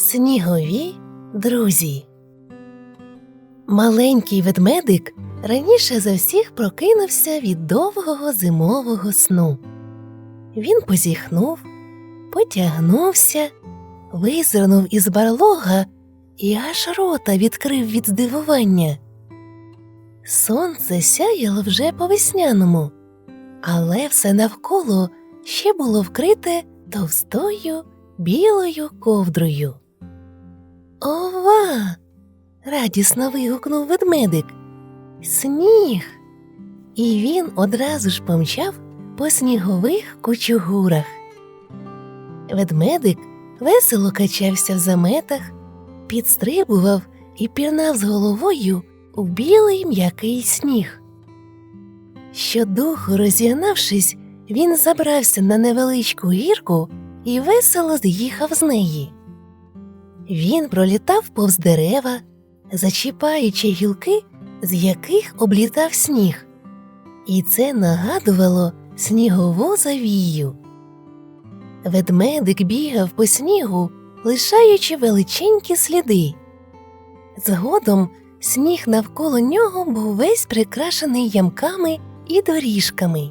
Снігові друзі. Маленький ведмедик раніше за всіх прокинувся від довгого зимового сну. Він позіхнув, потягнувся, визирнув із барлога і аж рота відкрив від здивування. Сонце сяяло вже по весняному, але все навколо ще було вкрите товстою білою ковдрою. Ова. радісно вигукнув ведмедик. Сніг. І він одразу ж помчав по снігових кучугурах. Ведмедик весело качався в заметах, підстрибував і пірнав з головою у білий м'який сніг. Щодуху розігнавшись, він забрався на невеличку гірку і весело з'їхав з неї. Він пролітав повз дерева, зачіпаючи гілки, з яких облітав сніг, і це нагадувало снігову завію. Ведмедик бігав по снігу, лишаючи величенькі сліди. Згодом сніг навколо нього був весь прикрашений ямками і доріжками.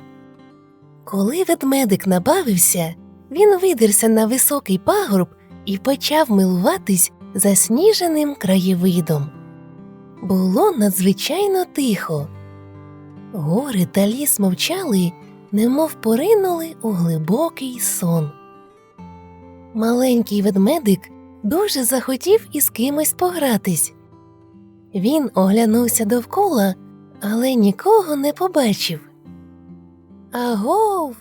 Коли ведмедик набавився, він видерся на високий пагорб і почав милуватись засніженим краєвидом. Було надзвичайно тихо. Гори та ліс мовчали, немов поринули у глибокий сон. Маленький ведмедик дуже захотів із кимось погратись. Він оглянувся довкола, але нікого не побачив. Агов.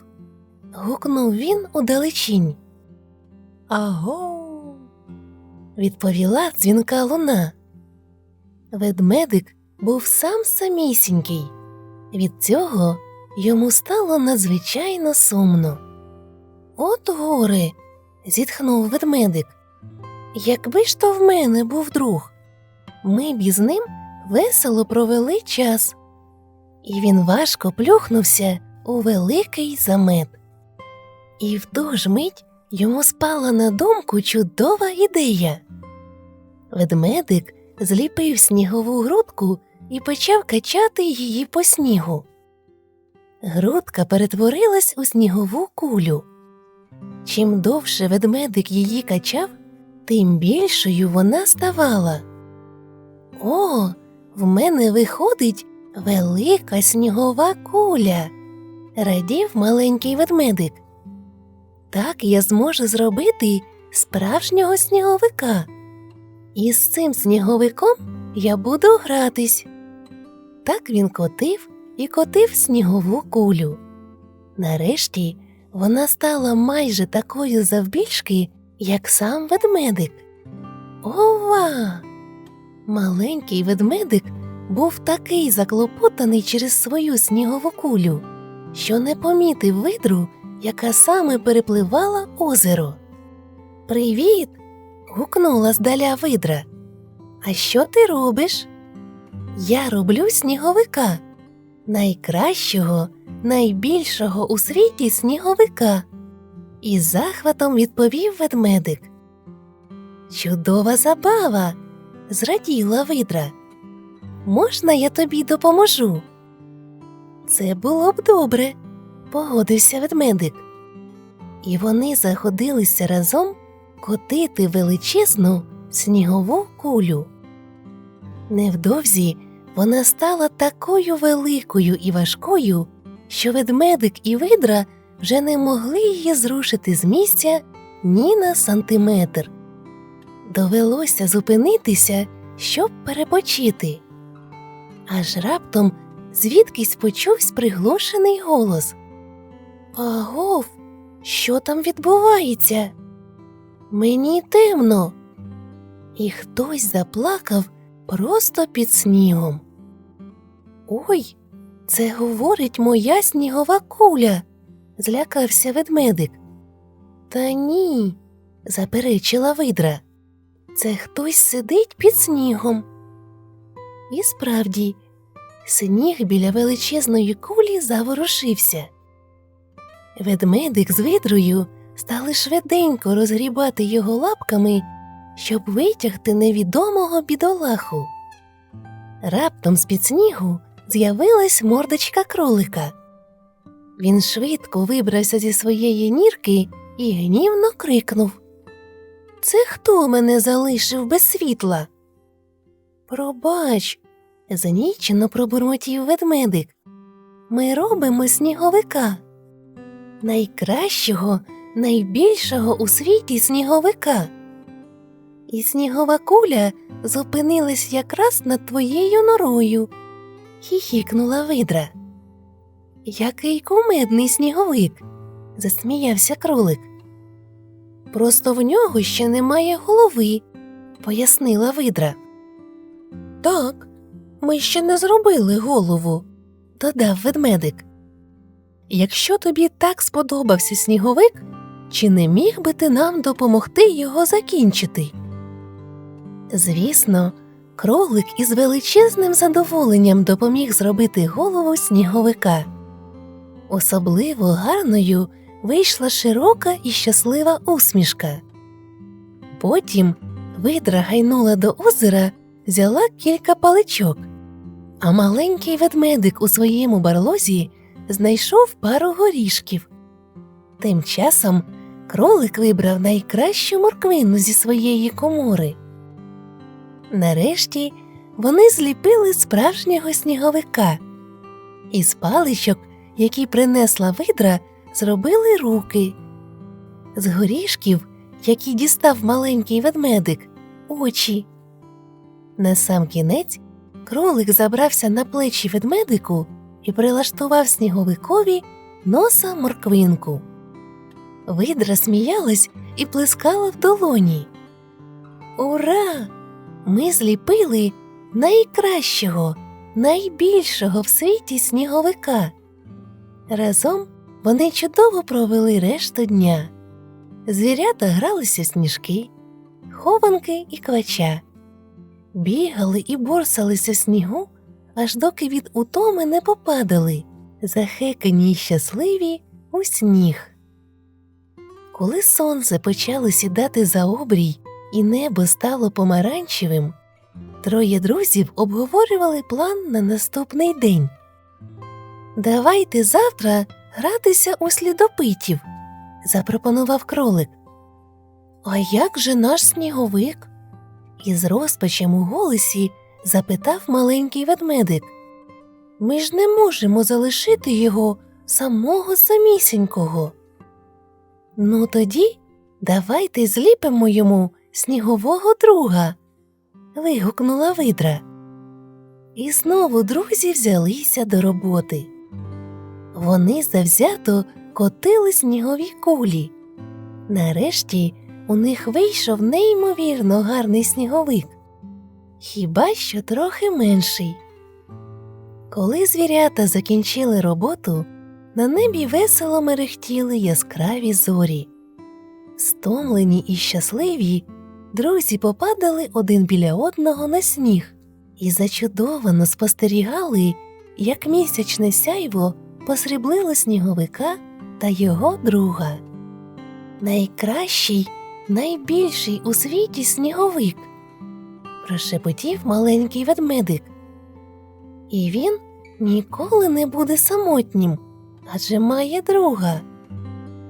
гукнув він удалечінь. Агов. відповіла дзвінка луна. Ведмедик був сам самісінький. Від цього йому стало надзвичайно сумно. От горе. зітхнув ведмедик. Якби ж то в мене був друг, ми б із ним весело провели час. І він важко плюхнувся у великий замет. І в ту ж мить йому спала на думку чудова ідея. Ведмедик зліпив снігову грудку і почав качати її по снігу. Грудка перетворилась у снігову кулю. Чим довше ведмедик її качав, тим більшою вона ставала. О, в мене виходить велика снігова куля, радів маленький ведмедик. Так я зможу зробити справжнього сніговика. І з цим сніговиком я буду гратись. Так він котив і котив снігову кулю. Нарешті вона стала майже такою завбільшки, як сам ведмедик. Ова! Маленький ведмедик був такий заклопотаний через свою снігову кулю, що не помітив видру, яка саме перепливала озеро. Привіт. гукнула здаля видра. А що ти робиш? Я роблю сніговика, найкращого, найбільшого у світі сніговика. Із захватом відповів ведмедик. Чудова забава, зраділа видра. Можна я тобі допоможу? Це було б добре, погодився ведмедик. І вони заходилися разом котити величезну снігову кулю. Невдовзі вона стала такою великою і важкою, що ведмедик і видра вже не могли її зрушити з місця ні на сантиметр. Довелося зупинитися, щоб перепочити. Аж раптом звідкись почувся приглушений голос. Агов, що там відбувається? Мені темно. І хтось заплакав просто під снігом. Ой, це говорить моя снігова куля, злякався ведмедик. Та ні, заперечила видра. Це хтось сидить під снігом. І справді, сніг біля величезної кулі заворушився. Ведмедик з видрою стали швиденько розгрібати його лапками щоб витягти невідомого бідолаху. Раптом з-під снігу з'явилась мордочка кролика. Він швидко вибрався зі своєї нірки і гнівно крикнув Це хто мене залишив без світла? Пробач, занічено пробурмотів ведмедик. Ми робимо сніговика. Найкращого, найбільшого у світі сніговика. І снігова куля зупинилась якраз над твоєю норою, хіхікнула видра. Який кумедний сніговик, засміявся кролик. Просто в нього ще немає голови, пояснила видра. Так, ми ще не зробили голову, додав ведмедик. Якщо тобі так сподобався сніговик, чи не міг би ти нам допомогти його закінчити? Звісно, кролик із величезним задоволенням допоміг зробити голову сніговика. Особливо гарною вийшла широка і щаслива усмішка. Потім видра гайнула до озера, взяла кілька паличок, а маленький ведмедик у своєму барлозі знайшов пару горішків. Тим часом кролик вибрав найкращу морквину зі своєї комори. Нарешті вони зліпили справжнього сніговика. Із паличок, які принесла видра, зробили руки. З горішків, які дістав маленький ведмедик, очі. Насамкінець кролик забрався на плечі ведмедику і прилаштував сніговикові носа морквинку. Видра сміялась і плескала в долоні. Ура! Ми зліпили найкращого, найбільшого в світі сніговика. Разом вони чудово провели решту дня. Звірята гралися в сніжки, хованки і квача, бігали і борсалися в снігу, аж доки від утоми не попадали, захекані й щасливі у сніг. Коли сонце почало сідати за обрій і небо стало помаранчевим, троє друзів обговорювали план на наступний день. Давайте завтра гратися у слідопитів, запропонував кролик. А як же наш сніговик? Із розпачем у голосі запитав маленький ведмедик. Ми ж не можемо залишити його самого самісінького. Ну тоді давайте зліпимо йому снігового друга. вигукнула видра. І знову друзі взялися до роботи. Вони завзято котили снігові кулі. Нарешті у них вийшов неймовірно гарний сніговик, хіба що трохи менший. Коли звірята закінчили роботу, на небі весело мерехтіли яскраві зорі. Стомлені і щасливі, друзі попадали один біля одного на сніг і зачудовано спостерігали, як місячне сяйво посріблило сніговика та його друга. Найкращий, найбільший у світі сніговик, прошепотів маленький ведмедик. І він ніколи не буде самотнім, адже має друга.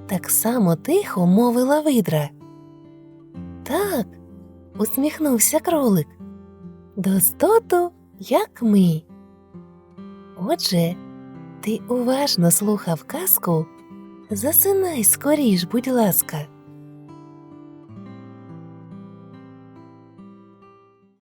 Так само тихо мовила видра. Так, усміхнувся кролик. Достоту, як ми. Отже, ти уважно слухав казку. Засинай скоріш, будь ласка.